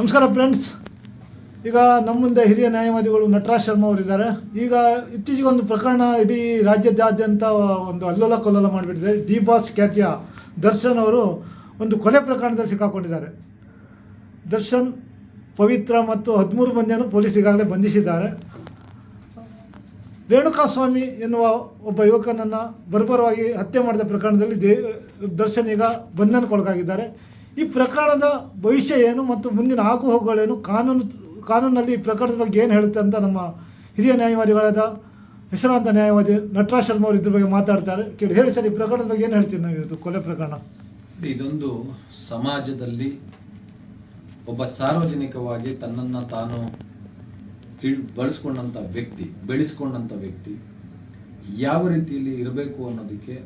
ನಮಸ್ಕಾರ ಫ್ರೆಂಡ್ಸ್. ಈಗ ನಮ್ಮ ಮುಂದೆ ಹಿರಿಯ ನ್ಯಾಯವಾದಿಗಳು ನಟರಾಜ್ ಶರ್ಮಾ ಅವರಿದ್ದಾರೆ. ಈಗ ಇತ್ತೀಚೆಗೆ ಒಂದು ಪ್ರಕರಣ ಇಡೀ ರಾಜ್ಯದಾದ್ಯಂತ ಒಂದು ಅಲ್ಲೋಲ ಕೊಲ್ಲೋಲ ಮಾಡಿಬಿಟ್ಟಿದೆ. ಡಿ ಬಾಸ್ ಖ್ಯಾತಿಯ ದರ್ಶನ್ ಅವರು ಒಂದು ಕೊಲೆ ಪ್ರಕರಣದಲ್ಲಿ ಸಿಕ್ಕಾಕೊಂಡಿದ್ದಾರೆ. ದರ್ಶನ್ ಪವಿತ್ರ ಮತ್ತು ಹದಿಮೂರು ಮಂದಿಯನ್ನು ಪೊಲೀಸ್ ಈಗಾಗಲೇ ಬಂಧಿಸಿದ್ದಾರೆ. ರೇಣುಕಾಸ್ವಾಮಿ ಎನ್ನುವ ಒಬ್ಬ ಯುವಕನನ್ನು ಬರ್ಬರವಾಗಿ ಹತ್ಯೆ ಮಾಡಿದ ಪ್ರಕರಣದಲ್ಲಿ ದೇ, ದರ್ಶನ್ ಈಗ ಬಂಧನಕ್ಕೊಳಗಾಗಿದ್ದಾರೆ. ಈ ಪ್ರಕರಣದ ಭವಿಷ್ಯ ಏನು ಮತ್ತು ಮುಂದಿನ ಆಗು ಹೋಗುಗಳೇನು ಕಾನೂನು ಕಾನೂನಲ್ಲಿ ಈ ಪ್ರಕರಣದ ಬಗ್ಗೆ ಏನು ಹೇಳುತ್ತೆ ಅಂತ ನಮ್ಮ ಹಿರಿಯ ನ್ಯಾಯವಾದಿಗಳಾದ ಹೆಸರಾಂತ ನ್ಯಾಯವಾದಿ ನಟರಾಜ್ ಶರ್ಮಾ ಅವರು ಇದ್ರ ಬಗ್ಗೆ ಮಾತಾಡ್ತಾರೆ. ಕೇಳಿ, ಹೇಳಿ ಸರ್, ಈ ಪ್ರಕರಣದ ಬಗ್ಗೆ ಏನು ಹೇಳ್ತೀವಿ ನಾವು ಇವತ್ತು ಕೊಲೆ ಪ್ರಕರಣ? ಇದೊಂದು ಸಮಾಜದಲ್ಲಿ ಒಬ್ಬ ಸಾರ್ವಜನಿಕವಾಗಿ ತನ್ನನ್ನು ತಾನು ಬಳಸ್ಕೊಂಡಂಥ ವ್ಯಕ್ತಿ ಬೆಳೆಸ್ಕೊಂಡಂಥ ವ್ಯಕ್ತಿ ಯಾವ ರೀತಿಯಲ್ಲಿ ಇರಬೇಕು ಅನ್ನೋದಕ್ಕೆ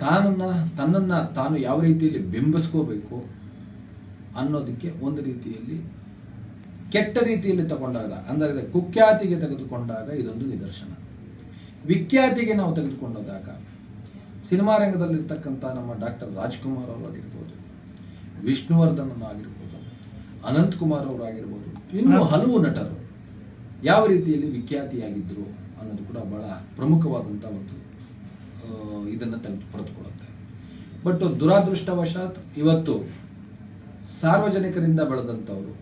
ತಾನನ್ನ ತನ್ನನ್ನು ತಾನು ಯಾವ ರೀತಿಯಲ್ಲಿ ಬಿಂಬಿಸ್ಕೋಬೇಕು ಅನ್ನೋದಕ್ಕೆ ಒಂದು ರೀತಿಯಲ್ಲಿ ಕೆಟ್ಟ ರೀತಿಯಲ್ಲಿ ತಗೊಂಡಾಗ ಅಂದರೆ ಕುಖ್ಯಾತಿಗೆ ತೆಗೆದುಕೊಂಡಾಗ ಇದೊಂದು ನಿದರ್ಶನ. ವಿಖ್ಯಾತಿಗೆ ನಾವು ತೆಗೆದುಕೊಂಡಾಗ ಸಿನಿಮಾ ರಂಗದಲ್ಲಿರ್ತಕ್ಕಂಥ ನಮ್ಮ ಡಾಕ್ಟರ್ ರಾಜ್ಕುಮಾರ್ ಅವರಾಗಿರ್ಬೋದು ವಿಷ್ಣುವರ್ಧನ್ ಆಗಿರ್ಬೋದು ಅನಂತ್ ಕುಮಾರ್ ಅವರಾಗಿರ್ಬೋದು ಇನ್ನೂ ಹಲವು ನಟರು ಯಾವ ರೀತಿಯಲ್ಲಿ ವಿಖ್ಯಾತಿಯಾಗಿದ್ದರು ಅನ್ನೋದು ಕೂಡ ಬಹಳ ಪ್ರಮುಖವಾದಂಥ ಒಂದು ಇದನ್ನು ತೆಗೆದು ಪಡೆದುಕೊಳ್ಳುತ್ತೆ. ಬಟ್ ದುರಾದೃಷ್ಟವಶಾತ್ ಇವತ್ತು ಸಾರ್ವಜನಿಕರಿಂದ ಬೆಳೆದಂಥವರು,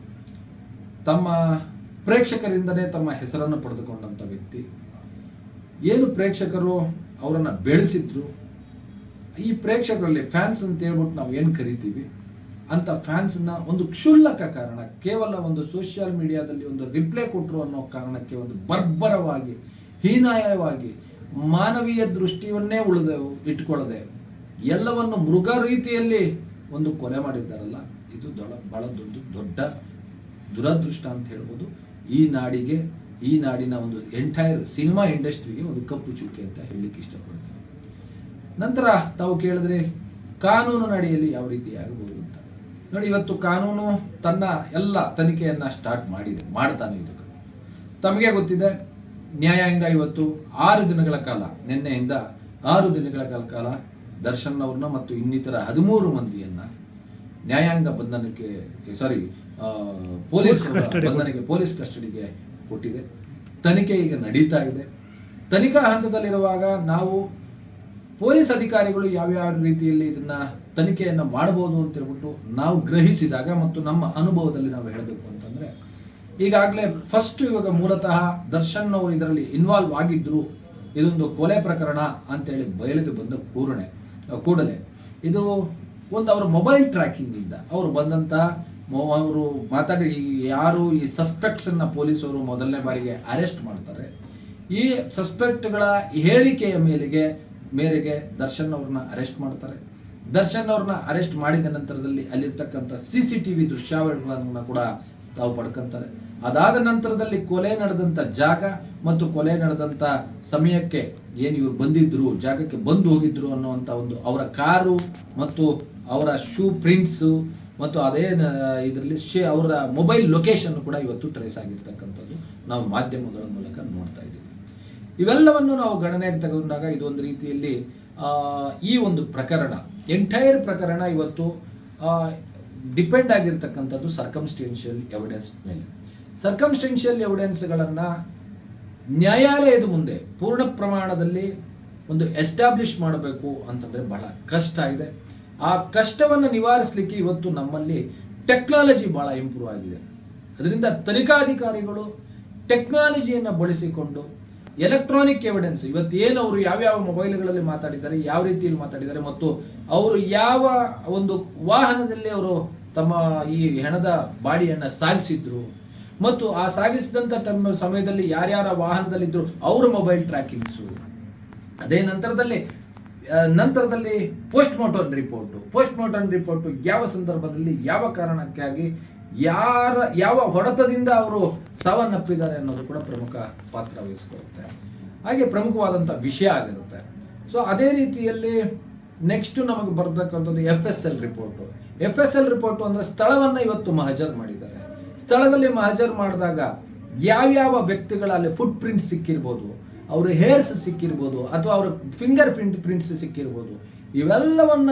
ತಮ್ಮ ಪ್ರೇಕ್ಷಕರಿಂದನೇ ತಮ್ಮ ಹೆಸರನ್ನು ಪಡೆದುಕೊಂಡಂಥ ವ್ಯಕ್ತಿ, ಏನು ಪ್ರೇಕ್ಷಕರು ಅವರನ್ನು ಬೆಳೆಸಿದ್ರು, ಈ ಪ್ರೇಕ್ಷಕರಲ್ಲಿ ಫ್ಯಾನ್ಸ್ ಅಂತ ಹೇಳ್ಬಿಟ್ಟು ನಾವು ಏನು ಕರಿತೀವಿ? ಅಂತ ಫ್ಯಾನ್ಸನ್ನ ಒಂದು ಕ್ಷುಲ್ಲಕ ಕಾರಣ, ಕೇವಲ ಒಂದು ಸೋಷಿಯಲ್ ಮೀಡಿಯಾದಲ್ಲಿ ಒಂದು ರಿಪ್ಲೈ ಕೊಟ್ಟರು ಅನ್ನೋ ಕಾರಣಕ್ಕೆ ಒಂದು ಬರ್ಬರವಾಗಿ, ಹೀನಾಯವಾಗಿ ಮಾನವೀಯ ದೃಷ್ಟಿಯನ್ನೇ ಉಳಿದ ಇಟ್ಕೊಳ್ಳದೆ ಎಲ್ಲವನ್ನು ಮೃಗ ರೀತಿಯಲ್ಲಿ ಒಂದು ಕೊಲೆ ಮಾಡಿದ್ದಾರಲ್ಲ, ಇದು ದೊಡ ಬಹಳ ದೊಡ್ಡ ದೊಡ್ಡ ದುರದೃಷ್ಟ ಅಂತ ಹೇಳ್ಬೋದು. ಈ ನಾಡಿಗೆ, ಈ ನಾಡಿನ ಒಂದು ಎಂಟೈರ್ ಸಿನಿಮಾ ಇಂಡಸ್ಟ್ರಿಗೆ ಒಂದು ಕಪ್ಪು ಚುಕ್ಕೆ ಅಂತ ಹೇಳಲಿಕ್ಕೆ ಇಷ್ಟಪಡ್ತೀನಿ. ನಂತರ ತಾವು ಕೇಳಿದ್ರೆ ಕಾನೂನು ನಡೆಯಲ್ಲಿ ಯಾವ ರೀತಿ ಆಗಬಹುದು ಅಂತ. ನೋಡಿ, ಇವತ್ತು ಕಾನೂನು ತನ್ನ ಎಲ್ಲ ತನಿಖೆಯನ್ನು ಸ್ಟಾರ್ಟ್ ಮಾಡಿದೆ, ಮಾಡ್ತಾನೆ ಇದು ತಮಗೆ ಗೊತ್ತಿದೆ ನ್ಯಾಯಾಂಗ ಇವತ್ತು ಆರು ದಿನಗಳ ಕಾಲ ನಿನ್ನೆಯಿಂದ ಆರು ದಿನಗಳ ಕಾಲ ಕಾಲ ದರ್ಶನ್ ಅವ್ರನ್ನ ಮತ್ತು ಇನ್ನಿತರ ಹದಿಮೂರು ಮಂದಿಯನ್ನ ನ್ಯಾಯಾಂಗ ಬಂಧನಕ್ಕೆ ಸಾರಿ ಪೊಲೀಸ್ ಬಂಧನಕ್ಕೆ ಪೊಲೀಸ್ ಕಸ್ಟಡಿಗೆ ಕೊಟ್ಟಿದೆ. ತನಿಖೆ ಈಗ ನಡೀತಾ ಇದೆ. ತನಿಖಾ ಹಂತದಲ್ಲಿರುವಾಗ ನಾವು ಪೊಲೀಸ್ ಅಧಿಕಾರಿಗಳು ಯಾವ್ಯಾವ ರೀತಿಯಲ್ಲಿ ಇದನ್ನ ತನಿಖೆಯನ್ನು ಮಾಡಬಹುದು ಅಂತ ಹೇಳ್ಬಿಟ್ಟು ನಾವು ಗ್ರಹಿಸಿದಾಗ ಮತ್ತು ನಮ್ಮ ಅನುಭವದಲ್ಲಿ ನಾವು ಹೇಳಬೇಕು ಅಂತಂದ್ರೆ ಈಗಾಗಲೇ ಫಸ್ಟ್ ಇವಾಗ ಮೂಲತಃ ದರ್ಶನ್ ಅವರು ಇದರಲ್ಲಿ ಇನ್ವಾಲ್ವ್ ಆಗಿದ್ರು. ಇದೊಂದು ಕೊಲೆ ಪ್ರಕರಣ ಅಂತೇಳಿ ಬಯಲಿಗೆ ಬಂದ ಕೂರಣೆ ಕೂಡಲೇ. ಇದು ಒಂದು ಅವರ ಮೊಬೈಲ್ ಟ್ರ್ಯಾಕಿಂಗ್ ಇಂದ. ಅವರು ಬಂದಂತ ಅವರು ಮಾತಾಡಿ ಯಾರು ಈ ಸಸ್ಪೆಕ್ಟ್ಸ್ ಅನ್ನ ಪೊಲೀಸರು ಮೊದಲನೇ ಬಾರಿಗೆ ಅರೆಸ್ಟ್ ಮಾಡ್ತಾರೆ. ಈ ಸಸ್ಪೆಕ್ಟ್ಗಳ ಹೇಳಿಕೆಯ ಮೇಲೆಗೆ, ಮೇರೆಗೆ ದರ್ಶನ್ ಅವ್ರನ್ನ ಅರೆಸ್ಟ್ ಮಾಡ್ತಾರೆ. ದರ್ಶನ್ ಅವ್ರನ್ನ ಅರೆಸ್ಟ್ ಮಾಡಿದ ನಂತರದಲ್ಲಿ ಅಲ್ಲಿರ್ತಕ್ಕಂಥ ಸಿ ಸಿ ಟಿ ವಿ ದೃಶ್ಯಾವಳಿಗಳನ್ನು ಕೂಡ ತಾವು ಪಡ್ಕೊಂತಾರೆ. ಅದಾದ ನಂತರದಲ್ಲಿ ಕೊಲೆ ನಡೆದಂಥ ಜಾಗ ಮತ್ತು ಕೊಲೆ ನಡೆದಂಥ ಸಮಯಕ್ಕೆ ಏನು ಇವ್ರು ಬಂದಿದ್ರು, ಜಾಗಕ್ಕೆ ಬಂದು ಹೋಗಿದ್ರು ಅನ್ನುವಂಥ ಒಂದು ಅವರ ಕಾರು ಮತ್ತು ಅವರ ಶೂ ಪ್ರಿಂಟ್ಸು ಮತ್ತು ಅದೇ ಇದರಲ್ಲಿ ಶೇ, ಅವರ ಮೊಬೈಲ್ ಲೊಕೇಶನ್ ಕೂಡ ಇವತ್ತು ಟ್ರೇಸ್ ಆಗಿರ್ತಕ್ಕಂಥದ್ದು ನಾವು ಮಾಧ್ಯಮಗಳ ಮೂಲಕ ನೋಡ್ತಾ ಇದ್ದೀವಿ. ಇವೆಲ್ಲವನ್ನು ನಾವು ಗಣನೆಗೆ ತಗೊಂಡಾಗ ಇದೊಂದು ರೀತಿಯಲ್ಲಿ ಈ ಒಂದು ಪ್ರಕರಣ ಎಂಟೈರ್ ಪ್ರಕರಣ ಇವತ್ತು ಡಿಪೆಂಡ್ ಆಗಿರ್ತಕ್ಕಂಥದ್ದು ಸರ್ಕಮ್ಸ್ಟೆನ್ಷಿಯಲ್ ಎವಿಡೆನ್ಸ್ ಮೇಲೆ. ಸರ್ಕಮ್ಸ್ಟೆನ್ಷಿಯಲ್ ಎವಿಡೆನ್ಸ್ಗಳನ್ನು ನ್ಯಾಯಾಲಯದ ಮುಂದೆ ಪೂರ್ಣ ಪ್ರಮಾಣದಲ್ಲಿ ಒಂದು ಎಸ್ಟಾಬ್ಲಿಷ್ ಮಾಡಬೇಕು ಅಂತಂದರೆ ಬಹಳ ಕಷ್ಟ ಇದೆ. ಆ ಕಷ್ಟವನ್ನು ನಿವಾರಿಸಲಿಕ್ಕೆ ಇವತ್ತು ನಮ್ಮಲ್ಲಿ ಟೆಕ್ನಾಲಜಿ ಬಹಳ ಇಂಪ್ರೂವ್ ಆಗಿದೆ. ಅದರಿಂದ ತನಿಖಾಧಿಕಾರಿಗಳು ಟೆಕ್ನಾಲಜಿಯನ್ನು ಬಳಸಿಕೊಂಡು ಎಲೆಕ್ಟ್ರಾನಿಕ್ ಎವಿಡೆನ್ಸ್ ಇವತ್ತು ಏನು ಅವರು ಯಾವ್ಯಾವ ಮೊಬೈಲ್ಗಳಲ್ಲಿ ಮಾತಾಡಿದ್ದಾರೆ, ಯಾವ ರೀತಿಯಲ್ಲಿ ಮಾತಾಡಿದ್ದಾರೆ ಮತ್ತು ಅವರು ಯಾವ ಒಂದು ವಾಹನದಲ್ಲಿ ಅವರು ತಮ್ಮ ಈ ಹೆಣದ ಬಾಡಿಯನ್ನು ಸಾಗಿಸಿದ್ರು ಮತ್ತು ಆ ಸಾಗಿಸಿದಂಥ ತಮ್ಮ ಸಮಯದಲ್ಲಿ ಯಾರ್ಯಾರ ವಾಹನದಲ್ಲಿದ್ದರು ಅವರ ಮೊಬೈಲ್ ಟ್ರ್ಯಾಕಿಂಗ್ಸು ಅದೇ ನಂತರದಲ್ಲಿ ನಂತರದಲ್ಲಿ post mortem report post mortem report ಯಾವ ಸಂದರ್ಭದಲ್ಲಿ, ಯಾವ ಕಾರಣಕ್ಕಾಗಿ, ಯಾರ, ಯಾವ ಹೊಡೆತದಿಂದ ಅವರು ಸಾವನ್ನಪ್ಪಿದ್ದಾರೆ ಅನ್ನೋದು ಕೂಡ ಪ್ರಮುಖ ಪಾತ್ರ ವಹಿಸಿಕೊಡುತ್ತೆ. ಹಾಗೆ ಪ್ರಮುಖವಾದಂಥ ವಿಷಯ ಆಗಿರುತ್ತೆ. ಸೊ ಅದೇ ರೀತಿಯಲ್ಲಿ ನೆಕ್ಸ್ಟ್ ನಮಗೆ ಬರ್ತಕ್ಕಂಥದ್ದು F S L report F S L report ಅಂದರೆ ಸ್ಥಳವನ್ನು ಇವತ್ತು ಮಹಜರ್ ಮಾಡಿದ್ದಾರೆ. ಸ್ಥಳದಲ್ಲಿ ಹಾಜರು ಮಾಡಿದಾಗ ಯಾವ್ಯಾವ ವ್ಯಕ್ತಿಗಳ ಅಲ್ಲಿ ಫುಟ್ ಪ್ರಿಂಟ್ ಸಿಕ್ಕಿರ್ಬೋದು, ಅವ್ರ ಹೇರ್ಸ್ ಸಿಕ್ಕಿರ್ಬೋದು ಅಥವಾ ಅವ್ರ ಫಿಂಗರ್ ಪ್ರಿಂಟ್ ಪ್ರಿಂಟ್ಸ್ ಸಿಕ್ಕಿರ್ಬೋದು, ಇವೆಲ್ಲವನ್ನ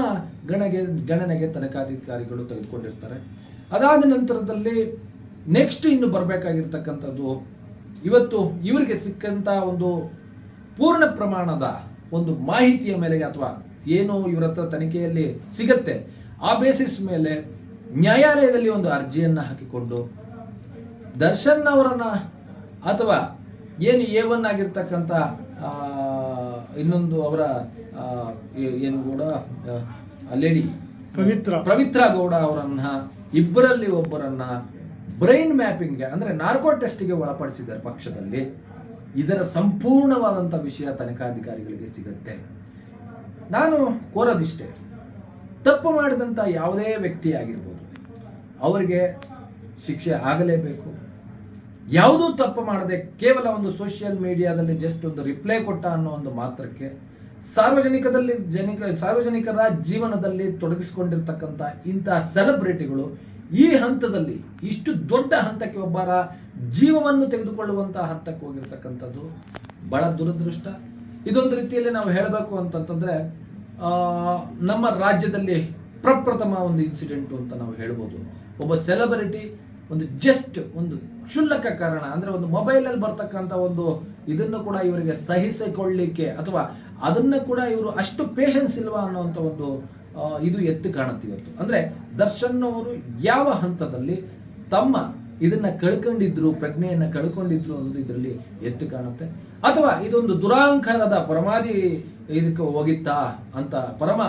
ಗಣನೆಗೆ ಗಣನೆಗೆ ತನಿಖಾಧಿಕಾರಿಗಳು ತೆಗೆದುಕೊಂಡಿರ್ತಾರೆ. ಅದಾದ ನಂತರದಲ್ಲಿ ನೆಕ್ಸ್ಟ್ ಇನ್ನು ಬರಬೇಕಾಗಿರ್ತಕ್ಕಂಥದ್ದು, ಇವತ್ತು ಇವರಿಗೆ ಸಿಕ್ಕಂತ ಒಂದು ಪೂರ್ಣ ಪ್ರಮಾಣದ ಒಂದು ಮಾಹಿತಿಯ ಮೇಲೆಗೆ ಅಥವಾ ಏನು ಇವರ ಹತ್ರ ತನಿಖೆಯಲ್ಲಿ ಸಿಗತ್ತೆ, ಆ ಬೇಸಿಸ್ ಮೇಲೆ ನ್ಯಾಯಾಲಯದಲ್ಲಿ ಒಂದು ಅರ್ಜಿಯನ್ನು ಹಾಕಿಕೊಂಡು ದರ್ಶನ್ ಅವರನ್ನ ಅಥವಾ ಏನು ಎ ಒನ್ ಆಗಿರ್ತಕ್ಕಂಥ ಇನ್ನೊಂದು ಅವರ ಏನು ಕೂಡ ಲೇಡಿ ಪವಿತ್ರ. ಪವಿತ್ರ ಗೌಡ ಅವರನ್ನ ಇಬ್ಬರಲ್ಲಿ ಒಬ್ಬರನ್ನ ಬ್ರೈನ್ ಮ್ಯಾಪಿಂಗ್ಗೆ ಅಂದ್ರೆ ನಾರ್ಕೋ ಟೆಸ್ಟ್ಗೆ ಒಳಪಡಿಸಿದ್ದಾರೆ ಪಕ್ಷದಲ್ಲಿ. ಇದರ ಸಂಪೂರ್ಣವಾದಂಥ ವಿಷಯ ತನಿಖಾಧಿಕಾರಿಗಳಿಗೆ ಸಿಗುತ್ತೆ. ನಾನು ಕೋರೋದಿಷ್ಟೇ. ತಪ್ಪು ಮಾಡಿದಂಥ ಯಾವುದೇ ವ್ಯಕ್ತಿ ಆಗಿರ್ಬೋದು ಅವರಿಗೆ ಶಿಕ್ಷೆ ಆಗಲೇಬೇಕು. ಯಾವುದೂ ತಪ್ಪು ಮಾಡದೆ ಕೇವಲ ಒಂದು ಸೋಷಿಯಲ್ ಮೀಡಿಯಾದಲ್ಲಿ ಜಸ್ಟ್ ಒಂದು ರಿಪ್ಲೈ ಕೊಟ್ಟ ಅನ್ನೋ ಒಂದು ಮಾತ್ರಕ್ಕೆ ಸಾರ್ವಜನಿಕದಲ್ಲಿ ಜನಿಕ, ಸಾರ್ವಜನಿಕರ ಜೀವನದಲ್ಲಿ ತೊಡಗಿಸಿಕೊಂಡಿರ್ತಕ್ಕಂಥ ಇಂತಹ ಸೆಲೆಬ್ರಿಟಿಗಳು ಈ ಹಂತದಲ್ಲಿ ಇಷ್ಟು ದೊಡ್ಡ ಹಂತಕ್ಕೆ ಒಬ್ಬರ ಜೀವವನ್ನು ತೆಗೆದುಕೊಳ್ಳುವಂತಹ ಹಂತಕ್ಕೆ ಹೋಗಿರ್ತಕ್ಕಂಥದ್ದು ಬಹಳ ದುರದೃಷ್ಟ. ಇದೊಂದು ರೀತಿಯಲ್ಲಿ ನಾವು ಹೇಳಬೇಕು ಅಂತಂತಂದರೆ ನಮ್ಮ ರಾಜ್ಯದಲ್ಲಿ ಪ್ರಪ್ರಥಮ ಒಂದು ಇನ್ಸಿಡೆಂಟು ಅಂತ ನಾವು ಹೇಳ್ಬೋದು. ಒಬ್ಬ ಸೆಲೆಬ್ರಿಟಿ ಒಂದು ಜಸ್ಟ್ ಒಂದು ಕ್ಷುಲ್ಲಕ ಕಾರಣ, ಅಂದ್ರೆ ಒಂದು ಮೊಬೈಲಲ್ಲಿ ಬರ್ತಕ್ಕಂಥ ಒಂದು ಇದನ್ನು ಕೂಡ ಇವರಿಗೆ ಸಹಿಸಿಕೊಳ್ಳಿಕ್ಕೆ ಅಥವಾ ಅದನ್ನ ಕೂಡ ಇವರು ಅಷ್ಟು ಪೇಷನ್ಸ್ ಇಲ್ವಾ ಅನ್ನೋವಂಥ ಒಂದು ಇದು ಎತ್ತು ಕಾಣುತ್ತೆ ಇವತ್ತು. ಅಂದ್ರೆ ದರ್ಶನ್ ಅವರು ಯಾವ ಹಂತದಲ್ಲಿ ತಮ್ಮ ಇದನ್ನ ಕಳ್ಕೊಂಡಿದ್ರು, ಪ್ರಜ್ಞೆಯನ್ನ ಕಳ್ಕೊಂಡಿದ್ರು ಅನ್ನೋದು ಇದರಲ್ಲಿ ಎತ್ತು ಕಾಣುತ್ತೆ. ಅಥವಾ ಇದೊಂದು ದುರಾಂಕಾರದ ಪರಮಾದಿ ಇದಕ್ಕೆ ಹೋಗಿತ್ತಾ ಅಂತ ಪರಮ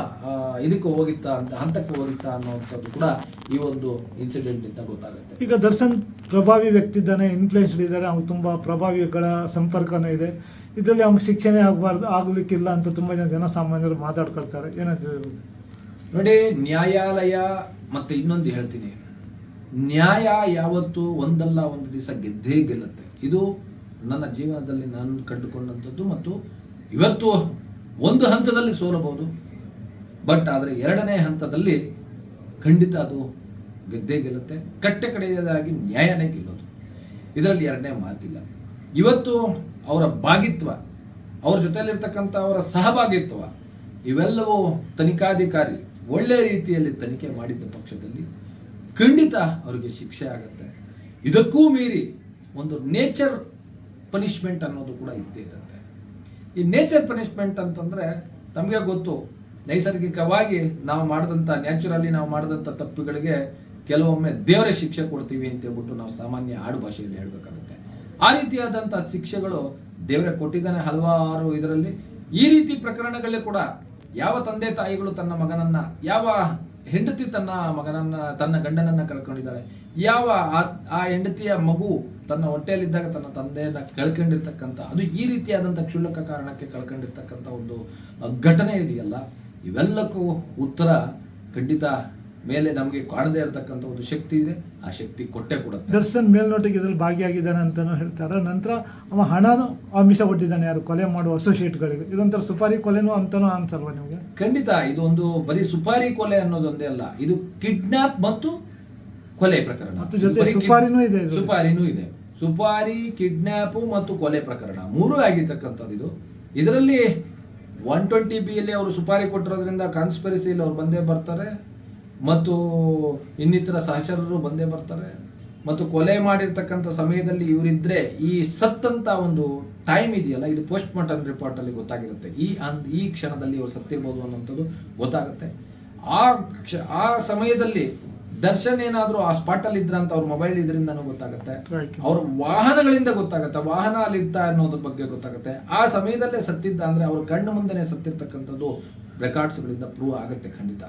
ಇದಕ್ಕೆ ಹೋಗಿತ್ತಾ ಅಂತ ಹಂತಕ್ಕೆ ಹೋಗಿತ್ತಾ ಅನ್ನೋವಂಥದ್ದು ಕೂಡ ಈ ಒಂದು ಇನ್ಸಿಡೆಂಟ್ ಇಂದ ಗೊತ್ತಾಗುತ್ತೆ. ಈಗ ದರ್ಶನ್ ಪ್ರಭಾವಿ ವ್ಯಕ್ತಿ ಇದ್ದಾನೆ ಇನ್ಫ್ಲೂಯೆನ್ಸ್ ಇದ್ದಾರೆ ಅವ್ನು ತುಂಬ ಪ್ರಭಾವಿಗಳ ಸಂಪರ್ಕನೂ ಇದೆ. ಇದರಲ್ಲಿ ಅವ್ನಿಗೆ ಶಿಕ್ಷಣ ಆಗಬಾರ್ದು ಆಗಲಿಕ್ಕಿಲ್ಲ ಅಂತ ತುಂಬ ಜನ ಜನಸಾಮಾನ್ಯರು ಮಾತಾಡ್ಕೊಳ್ತಾರೆ. ಏನಂತ ನೋಡಿ ನ್ಯಾಯಾಲಯ ಮತ್ತೆ ಇನ್ನೊಂದು ಹೇಳ್ತೀನಿ. ನ್ಯಾಯ ಯಾವತ್ತು ಒಂದಲ್ಲ ಒಂದು ದಿವಸ ಗೆದ್ದೇ ಗೆಲ್ಲುತ್ತೆ. ಇದು ನನ್ನ ಜೀವನದಲ್ಲಿ ನಾನು ಕಂಡುಕೊಂಡಂಥದ್ದು ಮತ್ತು ಇವತ್ತು ಒಂದು ಹಂತದಲ್ಲಿ ಸೋಲಬಹುದು ಬಟ್ ಆದರೆ ಎರಡನೇ ಹಂತದಲ್ಲಿ ಖಂಡಿತ ಅದು ಗೆದ್ದೇ ಗೆಲ್ಲುತ್ತೆ. ಕಟ್ಟೆ ಕಡೆಯದಾಗಿ ನ್ಯಾಯನೇ ಗೆಲ್ಲೋದು. ಇದರಲ್ಲಿ ಎರಡನೇ ಮಾತಿಲ್ಲ. ಇವತ್ತು ಅವರ ಭಾಗಿತ್ವ, ಅವ್ರ ಜೊತೆಯಲ್ಲಿರ್ತಕ್ಕಂಥ ಅವರ ಸಹಭಾಗಿತ್ವ, ಇವೆಲ್ಲವೂ ತನಿಖಾಧಿಕಾರಿ ಒಳ್ಳೆ ರೀತಿಯಲ್ಲಿ ತನಿಖೆ ಮಾಡಿದ್ದ ಪಕ್ಷದಲ್ಲಿ ಖಂಡಿತ ಅವರಿಗೆ ಶಿಕ್ಷೆ ಆಗುತ್ತೆ. ಇದಕ್ಕೂ ಮೀರಿ ಒಂದು ನೇಚರ್ ಪನಿಷ್ಮೆಂಟ್ ಅನ್ನೋದು ಕೂಡ ಇದ್ದೇ ಇರುತ್ತೆ. ಈ ನೇಚರ್ ಪನಿಷ್ಮೆಂಟ್ ಅಂತಂದ್ರೆ ತಮಗೆ ಗೊತ್ತು. ನೈಸರ್ಗಿಕವಾಗಿ ನಾವು ಮಾಡಿದಂಥ ನ್ಯಾಚುರಲಿ ನಾವು ಮಾಡಿದಂಥ ತಪ್ಪುಗಳಿಗೆ ಕೆಲವೊಮ್ಮೆ ದೇವರೇ ಶಿಕ್ಷೆ ಕೊಡ್ತೀವಿ ಅಂತ ಹೇಳ್ಬಿಟ್ಟು ನಾವು ಸಾಮಾನ್ಯ ಆಡು ಭಾಷೆಯಲ್ಲಿ ಹೇಳಬೇಕಾಗುತ್ತೆ. ಆ ರೀತಿಯಾದಂಥ ಶಿಕ್ಷೆಗಳು ದೇವರೇ ಕೊಟ್ಟಿದ್ದಾನೆ ಹಲವಾರು ಇದರಲ್ಲಿ. ಈ ರೀತಿ ಪ್ರಕರಣಗಳೇ ಕೂಡ ಯಾವ ತಂದೆ ತಾಯಿಗಳು ತನ್ನ ಮಗನನ್ನ ಯಾವ ಹೆಂಡತಿ ತನ್ನ ಮಗನನ್ನ, ತನ್ನ ಗಂಡನನ್ನ ಕಳ್ಕೊಂಡಿದ್ದಾಳೆ ಯಾವ ಆ- ಹೆಂಡತಿಯ ಮಗು ತನ್ನ ಹೊಟ್ಟೆಯಲ್ಲಿದ್ದಾಗ ತನ್ನ ತಂದೆಯನ್ನ ಕಳ್ಕೊಂಡಿರ್ತಕ್ಕಂಥ, ಅದು ಈ ರೀತಿಯಾದಂಥ ಕ್ಷುಲ್ಲಕ ಕಾರಣಕ್ಕೆ ಕಳ್ಕೊಂಡಿರ್ತಕ್ಕಂಥ ಒಂದು ಘಟನೆ ಇದೆಯಲ್ಲ? ಇವೆಲ್ಲಕ್ಕೂ ಉತ್ತರ ಖಂಡಿತ ಮೇಲೆ ನಮಗೆ ಕಾಣದೇ ಇರತಕ್ಕಂಥ ಒಂದು ಶಕ್ತಿ ಇದೆ ಆ ಶಕ್ತಿ ಕೊಟ್ಟೆ ಕೊಡುತ್ತೆ. ದರ್ಶನ್ ಮೇಲ್ನೋಟಕ್ಕೆ ಇದ್ರಲ್ಲಿ ಭಾಗಿಯಾಗಿದ್ದಾನೆ ಅಂತಲೂ ಹೇಳ್ತಾರೆ. ನಂತರ ಅವ ಹಣನೂ ಆಮಿಷ ಕೊಟ್ಟಿದ್ದಾನೆ ಯಾರು ಕೊಲೆ ಮಾಡುವ ಅಸೋಸಿಯೇಟ್ಗಳಿಗೆ ಇದೊಂಥರ ಸುಪಾರಿ ಕೊಲೆನೂ ಅಂತನೂ ಅನ್ಸಲ್ವಾ ನಿಮಗೆ? ಖಂಡಿತ ಇದು ಒಂದು ಬರೀ ಸುಪಾರಿ ಕೊಲೆ ಅನ್ನೋದೊಂದೇ ಅಲ್ಲ ಇದು ಕಿಡ್ನಾಪ್ ಮತ್ತು ಕೊಲೆ ಪ್ರಕರಣ. ಮತ್ತು ಜೊತೆ ಸುಪಾರಿನೂ ಇದೆ. ಸುಪಾರಿನೂ ಇದೆ. ಸುಪಾರಿ ಕಿಡ್ನಾಪ್ ಮತ್ತು ಕೊಲೆ ಪ್ರಕರಣ ಮೂರೂ ಆಗಿರ್ತಕ್ಕಂಥದ್ದು ಇದು. ಇದರಲ್ಲಿ ಒನ್ ಟ್ವೆಂಟಿ ಬಿ ಅಲ್ಲಿ ಅವರು ಸುಪಾರಿ ಕೊಟ್ಟಿರೋದ್ರಿಂದ ಕಾನ್ಸ್ಪೆರಸಿಯಲ್ಲಿ ಅವ್ರು ಬಂದೇ ಬರ್ತಾರೆ. ಮತ್ತು ಇನ್ನಿತರ ಸಹಚರರು ಬಂದೇ ಬರ್ತಾರೆ. ಮತ್ತು ಕೊಲೆ ಮಾಡಿರ್ತಕ್ಕಂಥ ಸಮಯದಲ್ಲಿ ಇವರಿದ್ರೆ ಈ ಸತ್ತಂತ ಒಂದು ಟೈಮ್ ಇದೆಯಲ್ಲ ಇದು ಪೋಸ್ಟ್ ಮಾರ್ಟಮ್ ರಿಪೋರ್ಟ್ ಅಲ್ಲಿ ಗೊತ್ತಾಗಿರುತ್ತೆ. ಈ ಅನ್- ಈ ಕ್ಷಣದಲ್ಲಿ ಇವರು ಸತ್ತಿರ್ಬೋದು ಅನ್ನೋಂಥದ್ದು ಗೊತ್ತಾಗುತ್ತೆ. ಆ ಕ್ಷ ಆ ಸಮಯದಲ್ಲಿ ದರ್ಶನ್ ಏನಾದರೂ ಆ ಸ್ಪಾಟ್ ಅಲ್ಲಿ ಇದ್ರ ಅಂತ ಅವ್ರ ಮೊಬೈಲ್ ಇದರಿಂದನೂ ಗೊತ್ತಾಗುತ್ತೆ. ಅವ್ರ ವಾಹನಗಳಿಂದ ಗೊತ್ತಾಗುತ್ತೆ. ವಾಹನ ಅಲ್ಲಿದ್ದ ಅನ್ನೋದ್ರ ಬಗ್ಗೆ ಗೊತ್ತಾಗುತ್ತೆ. ಆ ಸಮಯದಲ್ಲೇ ಸತ್ತಿದ್ದ ಅಂದ್ರೆ ಅವ್ರ ಕಣ್ಣು ಮುಂದೆನೆ ಸತ್ತಿರ್ತಕ್ಕಂಥದ್ದು ರೆಕಾರ್ಡ್ಸ್ಗಳಿಂದ ಪ್ರೂವ್ ಆಗುತ್ತೆ ಖಂಡಿತ.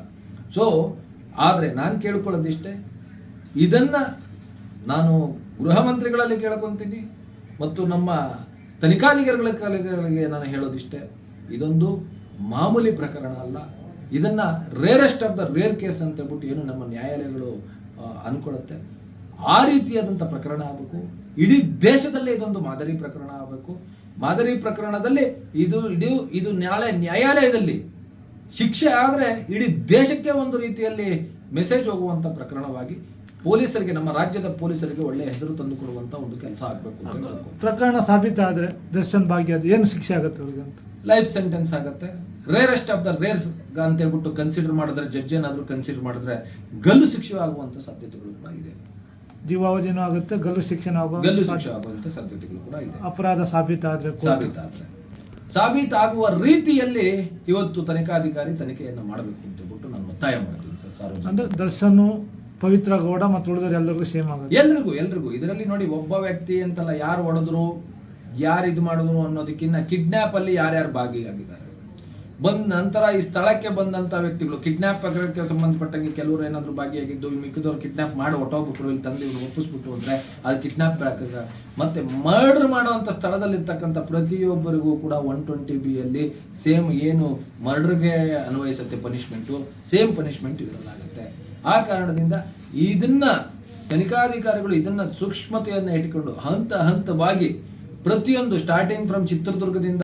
ಸೊ ಆದರೆ ನಾನು ಕೇಳ್ಕೊಳ್ಳೋದಿಷ್ಟೇ, ಇದನ್ನು ನಾನು ಗೃಹ ಮಂತ್ರಿಗಳಲ್ಲಿ ಕೇಳ್ಕೊತೀನಿ ಮತ್ತು ನಮ್ಮ ತನಿಖಾಧಿಕಾರಿಗಳ ಕಾಲಿಗಳಿಗೆ ನಾನು ಹೇಳೋದಿಷ್ಟೇ, ಇದೊಂದು ಮಾಮೂಲಿ ಪ್ರಕರಣ ಅಲ್ಲ. ಇದನ್ನು rarest of the rare case ಅಂತ ಹೇಳ್ಬಿಟ್ಟು ಏನು ನಮ್ಮ ನ್ಯಾಯಾಲಯಗಳು ಅಂದ್ಕೊಳ್ಳುತ್ತೆ ಆ ರೀತಿಯಾದಂಥ ಪ್ರಕರಣ ಆಗಬೇಕು. ಇಡೀ ದೇಶದಲ್ಲೇ ಇದೊಂದು ಮಾದರಿ ಪ್ರಕರಣ ಆಗಬೇಕು. ಮಾದರಿ ಪ್ರಕರಣದಲ್ಲಿ ಇದು ಇದು ಇದು ನ್ಯಾಯಾಲಯ ನ್ಯಾಯಾಲಯದಲ್ಲಿ ಶಿಕ್ಷೆ ಆದರೆ ಇಡೀ ದೇಶಕ್ಕೆ ಒಂದು ರೀತಿಯಲ್ಲಿ ಮೆಸೇಜ್ ಹೋಗುವಂತ ಪ್ರಕರಣವಾಗಿ ಪೊಲೀಸರಿಗೆ ನಮ್ಮ ರಾಜ್ಯದ ಪೊಲೀಸರಿಗೆ ಒಳ್ಳೆ ಹೆಸರು ತಂದು ಕೊಡುವಂತ ಒಂದು ಕೆಲಸ ಆಗಬೇಕು ಪ್ರಕರಣ ಸಾಬೀತಾದರೆ ದರ್ಶನ್ ಭಾಗ್ಯ ಏನು ಶಿಕ್ಷೆ ಆಗುತ್ತೆ ಅವ್ರಿಗೆ ಅಂತ? ಲೈಫ್ ಸೆಂಟೆನ್ಸ್ ಆಗುತ್ತೆ. ರೇರೆಸ್ಟ್ ಆಫ್ ದ ರೇರ್ಸ್ ಅಂತ ಹೇಳ್ಬಿಟ್ಟು ಕನ್ಸಿಡರ್ ಮಾಡಿದ್ರೆ ಜಡ್ಜ್ ಏನಾದರೂ ಕನ್ಸಿಡರ್ ಮಾಡಿದ್ರೆ ಗಲ್ಲು ಶಿಕ್ಷೆ ಆಗುವಂತ ಸಾಧ್ಯತೆಗಳು ಕೂಡ ಇದೆ. ಜೀವಾವಧಿನೂ ಆಗುತ್ತೆ ಗಲ್ಲು ಶಿಕ್ಷಣ ಆಗೋ ಗಲ್ಲು ಶಿಕ್ಷೆ ಆಗುವಂತ ಸಾಧ್ಯತೆಗಳು ಕೂಡ ಇದೆ. ಅಪರಾಧ ಸಾಬೀತಾದ್ರೆ ಸಾಬೀತ ಸಾಬೀತಾದ್ರೆ ಸಾಬೀತಾಗುವ ರೀತಿಯಲ್ಲಿ ಇವತ್ತು ತನಿಖಾಧಿಕಾರಿ ತನಿಖೆಯನ್ನು ಮಾಡಬೇಕು ಅಂತ ಹೇಳ್ಬಿಟ್ಟು ನಾನು ಒತ್ತಾಯ ಮಾಡ್ತೀನಿ ಸರ್ ಸಾರ್ವಜನಿಕ ಅಂದ್ರೆ ದರ್ಶನ್ ಪವಿತ್ರ ಗೌಡ ಮತ್ತು ಉಳಿದವರು ಎಲ್ಲರಿಗೂ ಸೇಮ್ ಆಗುತ್ತೆ? ಎಲ್ರಿಗೂ ಎಲ್ರಿಗೂ. ಇದರಲ್ಲಿ ನೋಡಿ ಒಬ್ಬ ವ್ಯಕ್ತಿ ಅಂತಲ್ಲ ಯಾರು ಹೊಡೆದ್ರು ಯಾರು ಇದು ಮಾಡಿದ್ರು ಅನ್ನೋದಕ್ಕಿಂತ ಕಿಡ್ನಾಪ್ ಅಲ್ಲಿ ಯಾರ್ಯಾರು ಭಾಗಿಯಾಗಿದ್ದಾರೆ? ಬಂದ ನಂತರ ಈ ಸ್ಥಳಕ್ಕೆ ಬಂದಂತ ವ್ಯಕ್ತಿಗಳು ಕಿಡ್ನಾಪ್ ಪ್ರಕರಣಕ್ಕೆ ಸಂಬಂಧಪಟ್ಟಂಗೆ ಕೆಲವರು ಏನಾದ್ರು ಭಾಗಿಯಾಗಿದ್ದು, ಈ ಮಿಕ್ಕಿದವ್ರು ಕಿಡ್ನಾಪ್ ಮಾಡಿ ಹೊಟ್ಟೋಗ್ಬಿಟ್ರು, ಇಲ್ಲಿ ತಂದು ಇವ್ರು ಒಪ್ಪಿಸ್ಬಿಟ್ರು ಹೋದ್ರೆ ಅದು ಕಿಡ್ನಾಪ್ ಮತ್ತೆ ಮರ್ಡರ್ ಮಾಡುವಂಥ ಸ್ಥಳದಲ್ಲಿರ್ತಕ್ಕಂಥ ಪ್ರತಿಯೊಬ್ಬರಿಗೂ ಕೂಡ ಒನ್ ಟ್ವೆಂಟಿ ಬಿ ಅಲ್ಲಿ ಸೇಮ್ ಏನು ಮರ್ಡರ್ಗೆ ಅನ್ವಯಿಸುತ್ತೆ ಪನಿಷ್ಮೆಂಟು ಸೇಮ್ ಪನಿಷ್ಮೆಂಟ್ ಇದರಲ್ಲಾಗುತ್ತೆ. ಆ ಕಾರಣದಿಂದ ಇದನ್ನ ತನಿಖಾಧಿಕಾರಿಗಳು ಇದನ್ನ ಸೂಕ್ಷ್ಮತೆಯನ್ನು ಇಟ್ಟುಕೊಂಡು ಹಂತ ಹಂತವಾಗಿ ಪ್ರತಿಯೊಂದು ಸ್ಟಾರ್ಟಿಂಗ್ ಫ್ರಮ್ ಚಿತ್ರದುರ್ಗದಿಂದ